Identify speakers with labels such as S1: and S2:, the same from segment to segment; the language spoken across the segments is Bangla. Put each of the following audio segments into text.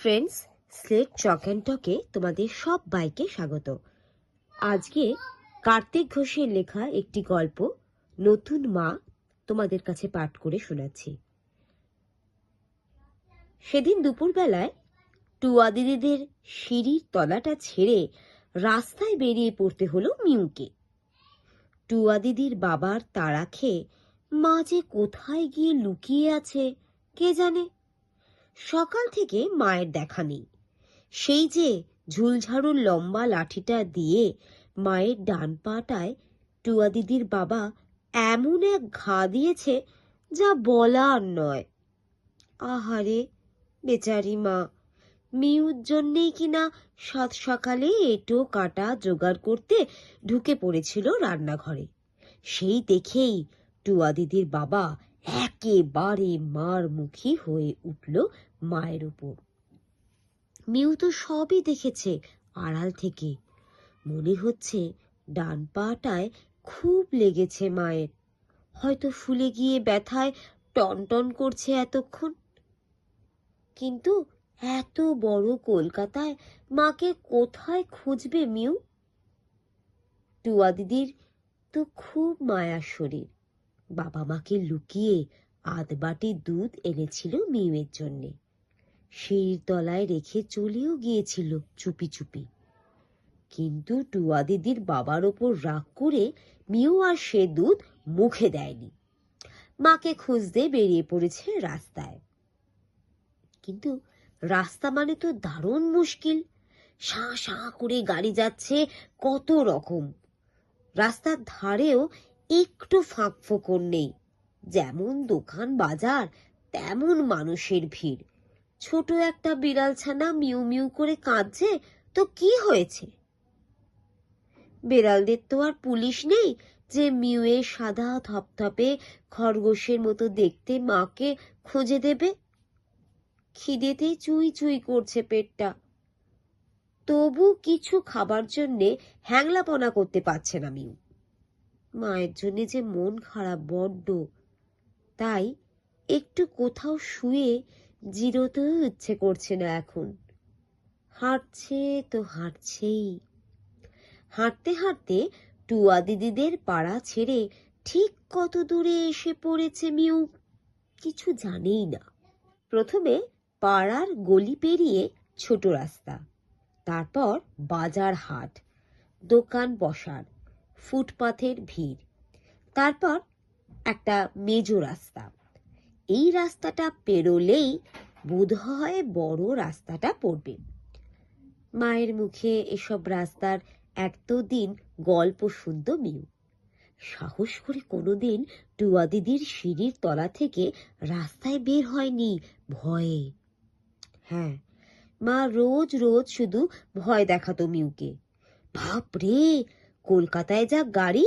S1: ফ্রেন্ডস স্লেট চক অ্যান্ড টকে তোমাদের সব বাইকে স্বাগত। আজকে কার্তিক ঘোষের লেখা একটি গল্প নতুন মা তোমাদের কাছে পাঠ করে শোনাচ্ছি। সেদিন দুপুরবেলায় টুয়া দিদিদের সিঁড়ির তলাটা ছেড়ে রাস্তায় বেরিয়ে পড়তে হলো মিউকে। টুয়া দিদির বাবার তাড়া খেয়ে মা যে কোথায় গিয়ে লুকিয়ে আছে কে জানে? সকাল থেকে মায়ের দেখা নেই। সেই যে ঝুলঝাড়ুর লম্বা লাঠিটা দিয়ে মায়ের ডান পাটায় টুয়া দিদির বাবা এমন এক ঘা দিয়েছে যা বলার নয়। আহারে, বেচারি মা মিউর জন্যেই কিনা সাত সকালে এটো কাটা জোগাড় করতে ঢুকে পড়েছিল রান্নাঘরে। সেই দেখেই টুয়া দিদির বাবা একেবারে মার মুখী হয়ে উঠল মায়ের উপর। মিউ তো সবই দেখেছে আড়াল থেকে। মনে হচ্ছে ডান পাটায় খুব লেগেছে মায়ের। হয়তো ফুলে গিয়ে ব্যথায় টনটন করছে এতক্ষণ। কিন্তু এত বড় কলকাতায় মাকে কোথায় খুঁজবে মিউ? টুয়া দিদির তো খুব মায়ার শরীর। বাবা মাকে লুকিয়ে আধ বাটি দুধ এনেছিল মিউয়ের জন্যে। সেই তলায় রেখে চলেও গিয়েছিল চুপি চুপি। কিন্তু টুয়া দিদির বাবার ওপর রাগ করে মিউ আর সে দুধ মুখে দেয়নি। মাকে খুঁজতে বেরিয়ে পড়েছে রাস্তায়। কিন্তু রাস্তা মানে তো দারুণ মুশকিল। সাঁ সাঁ করে গাড়ি যাচ্ছে কত রকম। রাস্তার ধারেও একটু ফাঁক ফোকর নেই। যেমন দোকান, বাজার, তেমন মানুষের ভিড়। ছোট একটা বিড়াল ছানা মিউ মিউ করে কাঁদছে, তো কি হয়েছে? বেড়ালদের তো আর পুলিশ নেই যে মিউয়ের সাদা থপথপে খরগোশের মতো দেখতে মাকে খুঁজে দেবে। খিদেতে চুই চুই করছে পেটটা। তবু কিছু খাবার জন্যে হ্যাংলাপনা করতে পারছে না মিউ। মায়ের জন্যে যে মন খারাপ বড্ড। তাই একটু কোথাও শুয়ে জিরোতেও ইচ্ছে করছে না এখন। হাঁটছে তো হাঁটছেই। হাঁটতে হাঁটতে টুয়া দিদিদের পাড়া ছেড়ে ঠিক কত দূরে এসে পড়েছে মিউ, কিছু জানেই না। প্রথমে পাড়ার গলি পেরিয়ে ছোট রাস্তা, তারপর বাজার হাট, দোকান বসার ফুটপাথের ভিড়। তারপর একটা মেজো রাস্তা। এই রাস্তাটা পেরোলেই বোধ হয় বড় রাস্তাটা পড়বে। মায়ের মুখে এসব রাস্তার এক তো দিন গল্প শুনত মিউ। সাহস করে কোনোদিন টুয়া দিদির সিঁড়ির তলা থেকে রাস্তায় বের হয়নি ভয়ে। হ্যাঁ মা রোজ রোজ শুধু ভয় দেখাতো মিউকে। বাপ রে কলকাতায় যা গাড়ি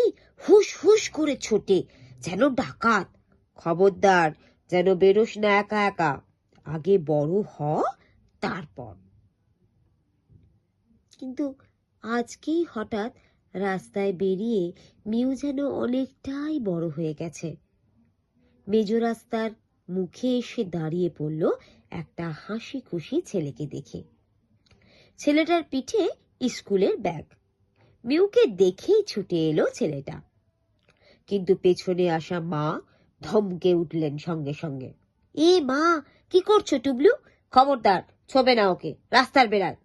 S1: হুস হুস করে ছোটে, যেন ডাকাত। খবরদার, যেন বেরোস না একা একা। আগে বড় হ, তারপর। কিন্তু আজকেই হঠাৎ রাস্তায় বেরিয়ে মিউ যেন অনেকটাই বড় হয়ে গেছে। মেজো রাস্তার মুখে এসে দাঁড়িয়ে পড়ল একটা হাসি খুশি ছেলেকে দেখে। ছেলেটার পিঠে স্কুলের ব্যাগ। মিউকে দেখেই ছুটে এলো ছেলেটা। কিন্তু পেছনে আসা মা ধমকে উঠলেন সঙ্গে সঙ্গে। এ মা, কি করছ টুবলু? খবরদার, ছবে না ওকে, রাস্তার বেড়াল।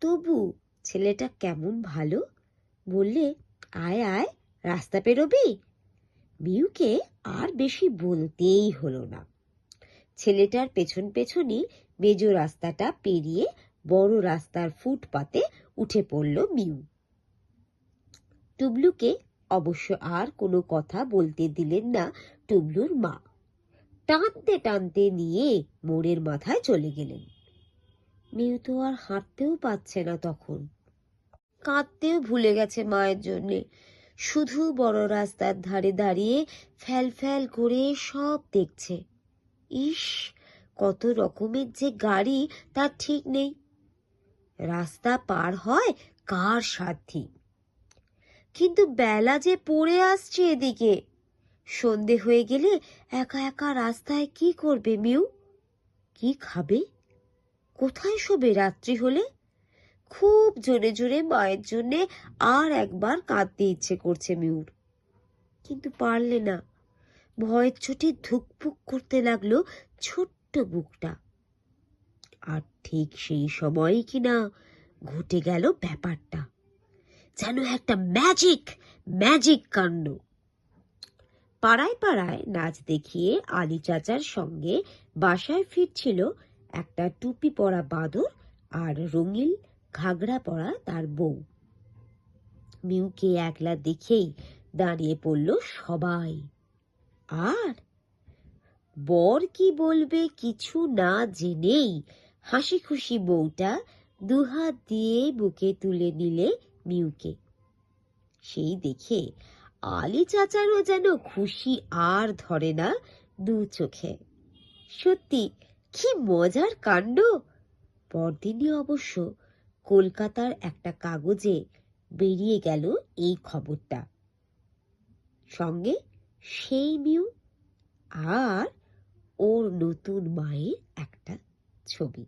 S1: তবু ছেলেটা কেমন ভালো? বললে, আয় আয়, রাস্তা পেরোবি। মিউকে আর বেশি বলতেই হলো না। ছেলেটার পেছন পেছনই মেজো রাস্তাটা পেরিয়ে বড় রাস্তার ফুটপাতে উঠে পড়ল মিউ। টুবলুকে অবশ্য আর কোনো কথা বলতে দিলেন না টুবলুর মা। টানতে টানতে নিয়ে মোড়ের মাথায় চলে গেলেন। মেয়ে তো আর হাঁটতেও পাচ্ছে না তখন। কাঁদতেও ভুলে গেছে মায়ের জন্যে। শুধু বড় রাস্তার ধারে দাঁড়িয়ে ফ্যাল ফ্যাল করে সব দেখছে। ইস, কত রকমের যে গাড়ি, তার ঠিক নেই। রাস্তা পার হয় কার সাধ্যি কিন্তু বেলা যে পড়ে আসছে এদিকে। সন্ধে হয়ে গেলে একা একা রাস্তায় কি করবে মিউ? কি খাবে? কোথায় শোবে রাত্রি হলে? খুব জোরে জোরে মায়ের জন্যে আর একবার কাঁদতে ইচ্ছে করছে মিউর। কিন্তু পারলে না। ভয়ের চোটে ধুকপুক করতে লাগল ছোট্ট বুকটা। আর ঠিক সেই সময়ই কিনা ঘটে গেল ব্যাপারটা। যেন একটা ম্যাজিক ম্যাজিক কাণ্ড। পাড়ায় পাড়ায় নাচ দেখিয়ে আলী চাচার সঙ্গে বাসায় ফিরছিল একটা টুপি পরা বাঁদর আর রঙিন ঘাগরা পরা তার বউ। মিউকে একলা দেখেই দাঁড়িয়ে পড়ল সবাই। আর বর কি বলবে কিছু না জেনেই হাসি খুশি বউটা দুহাত দিয়ে বুকে তুলে নিলে মিউকে সেই দেখে আলি চাচারও যেন খুশি আর ধরে না দু চোখে। সত্যি, কি মজার কাণ্ড! পরদিনই অবশ্য কলকাতার একটা কাগজে বেরিয়ে গেল এই খবরটা। সঙ্গে সেই মিউ আর ওর নতুন মায়ের একটা ছবি।